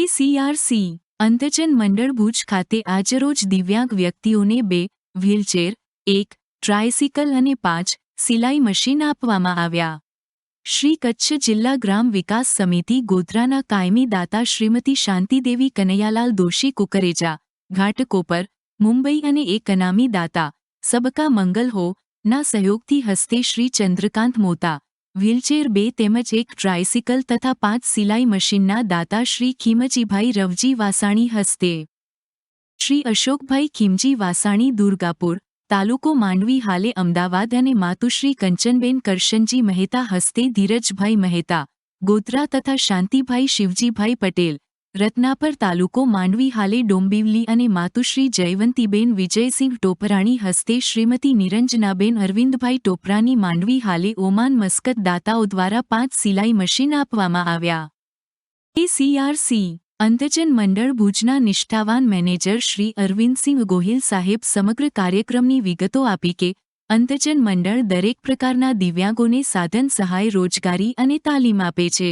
એસીઆરસી અંધજન મંડળ ભુજ ખાતે આજરોજ દિવ્યાંગ વ્યક્તિઓને બે, વ્હીલચેર, એક, ટ્રાયસિકલ અને પાંચ, સિલાઈ મશીન આપવામાં આવ્યા. શ્રી કચ્છ જિલ્લા ગ્રામ વિકાસ સમિતિ ગોધરાના કાયમી દાતા શ્રીમતી શાંતિદેવી કનૈયાલાલ દોશી કુકરેજા ઘાટકોપર મુંબઈ અને એક અનામી દાતા, સબકા મંગલ હો, ના સહયોગથી હસ્તે શ્રી ચંદ્રકાંત મોતા વ્હીલચેર બે તેમજ એક ટ્રાયસિકલ તથા પાંચ સિલાઈ મશીનના દાતા શ્રી ખીમજીભાઈ રવજી વાસાણી હસ્તે. શ્રી અશોકભાઈ ખીમજી વાસાણી દુર્ગાપુર, તાલુકો માંડવી હાલે અમદાવાદ અને માતુશ્રી કંચનબેન કરશનજી મહેતા હસ્તે ધીરજભાઈ મહેતા, ગોધરા તથા શાંતિભાઈ શિવજીભાઈ પટેલ રત્નાપર તાલુકો માંડવી હાલે ડોંબિવલી અને માતુશ્રી જયવંતીબેન વિજયસિંહ ટોપરાણી હસ્તે શ્રીમતી નિરંજનાબેન અરવિંદભાઈ ટોપરાની માંડવી હાલે ઓમાન મસ્કત દાતાઓ દ્વારા પાંચ સિલાઈ મશીન આપવામાં આવ્યા. એસીઆરસી, અંતજન મંડળ ભુજના નિષ્ઠાવાન મેનેજર શ્રી અરવિંદસિંહ ગોહિલ સાહેબ સમગ્ર કાર્યક્રમની વિગતો આપી કે, અંતજન મંડળ દરેક પ્રકારના દિવ્યાંગોને સાધન સહાય રોજગારી અને તાલીમ આપે છે.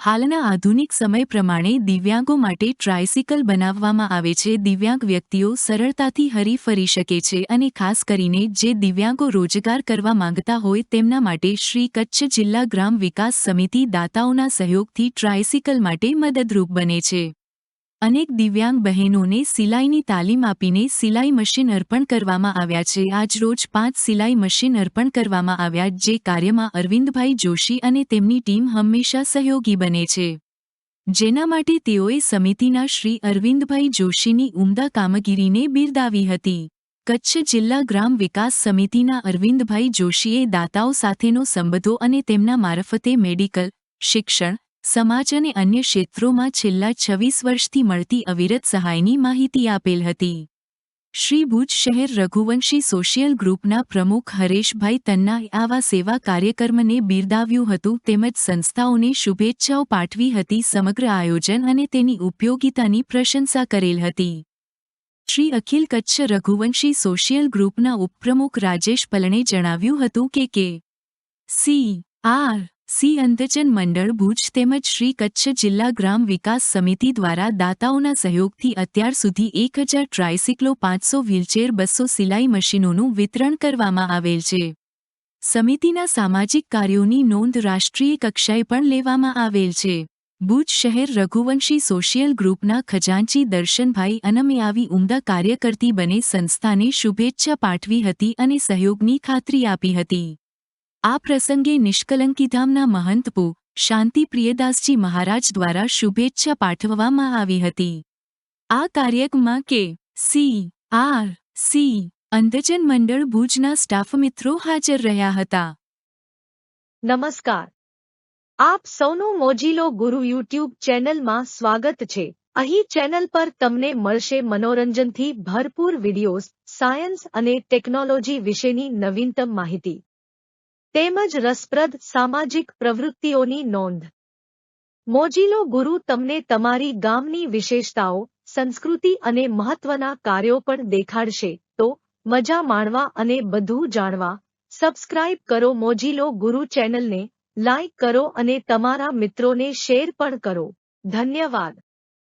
હાલના આધુનિક સમય પ્રમાણે દિવ્યાંગો માટે ટ્રાયસિકલ બનાવવામાં આવે છે. દિવ્યાંગ વ્યક્તિઓ સરળતાથી હરી ફરી શકે છે અને ખાસ કરીને જે દિવ્યાંગો રોજગાર કરવા માંગતા હોય તેમના માટે શ્રી કચ્છ જિલ્લા ગ્રામ વિકાસ સમિતિ દાતાઓના સહયોગથી ટ્રાયસિકલ માટે મદદરૂપ બને છે. અનેક દિવ્યાંગ બહેનોને સિલાઈની તાલીમ આપીને સિલાઈ મશીન અર્પણ કરવામાં આવ્યા છે. આજરોજ પાંચ સિલાઈ મશીન અર્પણ કરવામાં આવ્યા જે કાર્યમાં અરવિંદભાઈ જોશી અને તેમની ટીમ હંમેશા સહયોગી બને છે. જેના માટે તેઓએ સમિતિના શ્રી અરવિંદભાઈ જોશીની ઉમદા કામગીરીને બિરદાવી હતી. કચ્છ જિલ્લા ગ્રામ વિકાસ સમિતિના અરવિંદભાઈ જોશીએ દાતાઓ સાથેનો સંબંધો અને તેમના મારફતે મેડિકલ, શિક્ષણ સમાજ અને અન્ય ક્ષેત્રોમાં છેલ્લા છવ્વીસ વર્ષથી મળતી અવિરત સહાયની માહિતી આપેલ હતી. શ્રી ભુજ શહેર રઘુવંશી સોશિયલ ગ્રુપના પ્રમુખ હરેશભાઈ તન્નાએ આવા સેવા કાર્યક્રમને બિરદાવ્યું હતું તેમજ સંસ્થાઓને શુભેચ્છાઓ પાઠવી હતી સમગ્ર આયોજન અને તેની ઉપયોગિતાની પ્રશંસા કરેલ હતી. શ્રી અખિલ કચ્છ રઘુવંશી સોશિયલ ગ્રુપના ઉપપ્રમુખ રાજેશ પલણે જણાવ્યું હતું કે કે C R C. Andhjan Mandal Bhuj તેમજ શ્રી કચ્છ જિલ્લા ગ્રામ વિકાસ સમિતિ દ્વારા દાતાઓના સહયોગથી અત્યાર સુધી એક હજાર ટ્રાયસિકલો પાંચસો વ્હીલચેર બસો સિલાઈ મશીનોનું વિતરણ કરવામાં આવેલ છે. સમિતિના સામાજિક કાર્યોની નોંધ રાષ્ટ્રીય કક્ષાએ પણ લેવામાં આવેલ છે. ભુજ શહેર રઘુવંશી સોશિયલ ગ્રુપના ખજાનચી દર્શનભાઈ અનમે આવી ઉમદા કાર્ય કરતી બને સંસ્થાને શુભેચ્છા પાઠવી હતી અને સહયોગની ખાતરી આપી હતી. આ પ્રસંગે નિષ્કલંકીધામના મહંતપુ શાંતિ પ્રિયદાસજી મહારાજ દ્વારા શુભેચ્છા પાઠવવામાં આવી હતી. આ કાર્યક્રમમાં કે, C, R, C, Andhjan Mandal ભુજના સ્ટાફ મિત્રો હાજર રહ્યા હતા. નમસ્કાર. આપ સૌનું મોજીલો ગુરુ યુટ્યુબ ચેનલમાં સ્વાગત છે. અહીં ચેનલ પર તમને મળશે મનોરંજનથી ભરપૂર વિડિયોઝ, સાયન્સ અને ટેકનોલોજી વિશેની નવીનતમ માહિતી. તેમજ રસપ્રદ સામાજિક પ્રવૃત્તિઓની નોંધ. મોજીલો ગુરુ તમને તમારી ગામની વિશેષતાઓ, સંસ્કૃતિ અને મહત્વના કાર્યો પણ દેખાડશે, તો મજા માણવા અને બધું જાણવા. સબસ્ક્રાઇબ કરો મોજીલો ગુરુ ચેનલને લાઇક કરો અને તમારા મિત્રોને શેર પણ કરો. ધન્યવાદ.